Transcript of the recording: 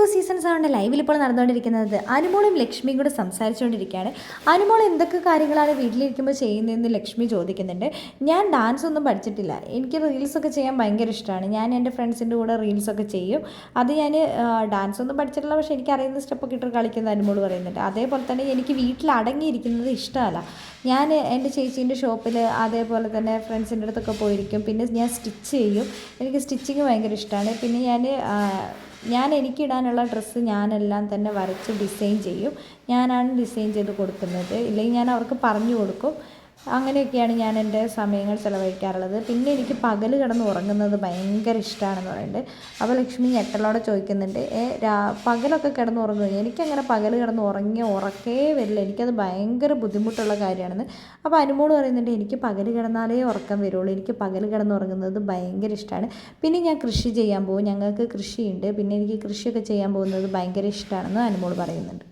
Boss season സെവന്റെ ലൈവിൽ ഇപ്പോൾ നടന്നുകൊണ്ടിരിക്കുന്നത്. അനുമോളും ലക്ഷ്മിയും കൂടെ സംസാരിച്ചുകൊണ്ടിരിക്കുകയാണ്. അനുമോൾ എന്തൊക്കെ കാര്യങ്ങളാണ് വീട്ടിലിരിക്കുമ്പോൾ ചെയ്യുന്നതെന്ന് ലക്ഷ്മി ചോദിക്കുന്നുണ്ട്. ഞാൻ ഡാൻസ് ഒന്നും പഠിച്ചിട്ടില്ല. എനിക്ക് റീൽസൊക്കെ ചെയ്യാൻ ഭയങ്കര ഇഷ്ടമാണ്. ഞാൻ എന്റെ ഫ്രണ്ട്സിന്റെ കൂടെ റീൽസൊക്കെ ചെയ്യും. അത് ഞാൻ ഡാൻസ് ഒന്നും പഠിച്ചിട്ടില്ല. പക്ഷേ എനിക്കറിയുന്ന സ്റ്റെപ്പൊക്കെ ഇട്ട് കളിക്കുന്ന അനുമോൾ പറയുന്നുണ്ട്. അതേപോലെ തന്നെ എനിക്ക് വീട്ടിൽ അടങ്ങിയിരിക്കുന്നത് ഇഷ്ടമല്ല. ഞാൻ എന്റെ ചേച്ചീന്റെ ഷോപ്പിൽ അതേപോലെ തന്നെ ഫ്രണ്ട്സിന്റെ അടുത്തൊക്കെ പോയിരിക്കും. പിന്നെ ഞാൻ സ്റ്റിച്ച് ചെയ്യും. എനിക്ക് സ്റ്റിച്ചിങ് ഭയങ്കര ഇഷ്ടമാണ്. പിന്നെ ഞാൻ ഞാൻ എനിക്കിടാനുള്ള ഡ്രസ്സ് ഞാനെല്ലാം തന്നെ വരച്ച് ഡിസൈൻ ചെയ്യും. ഞാനാണ് ഡിസൈൻ ചെയ്ത് കൊടുക്കുന്നത്. ഇല്ലെങ്കിൽ ഞാൻ അവർക്ക് പറഞ്ഞു കൊടുക്കും. അങ്ങനെയൊക്കെയാണ് ഞാൻ എന്റെ സമയങ്ങൾ ചിലവഴിക്കാറുള്ളത്. പിന്നെ എനിക്ക് പകൽ കിടന്ന് ഉറങ്ങുന്നത് ഭയങ്കര ഇഷ്ടമാണെന്ന് പറയുന്നുണ്ട് അപ്പോൾ ലക്ഷ്മി ഞെട്ടലോടെ ചോദിക്കുന്നുണ്ട് ഏ രാ പകലൊക്കെ കിടന്ന് ഉറങ്ങുമോ എനിക്കങ്ങനെ പകൽ കിടന്ന് ഉറങ്ങിയ ഉറക്കേ വരില്ല. എനിക്കത് ഭയങ്കര ബുദ്ധിമുട്ടുള്ള കാര്യമാണെന്ന്. അപ്പോൾ അനുമോൾ പറയുന്നുണ്ട് എനിക്ക് പകൽ കിടന്നാലേ ഉറക്കം വരുള്ളൂ. എനിക്ക് പകൽ കിടന്ന് ഉറങ്ങുന്നത് ഭയങ്കര ഇഷ്ടമാണ് പിന്നെ ഞാൻ കൃഷി ചെയ്യാൻ പോകും. ഞങ്ങൾക്ക് കൃഷിയുണ്ട്. പിന്നെ എനിക്ക് കൃഷിയൊക്കെ ചെയ്യാൻ പോകുന്നത് ഭയങ്കര ഇഷ്ടമാണെന്ന് അനുമോൾ പറയുന്നുണ്ട്.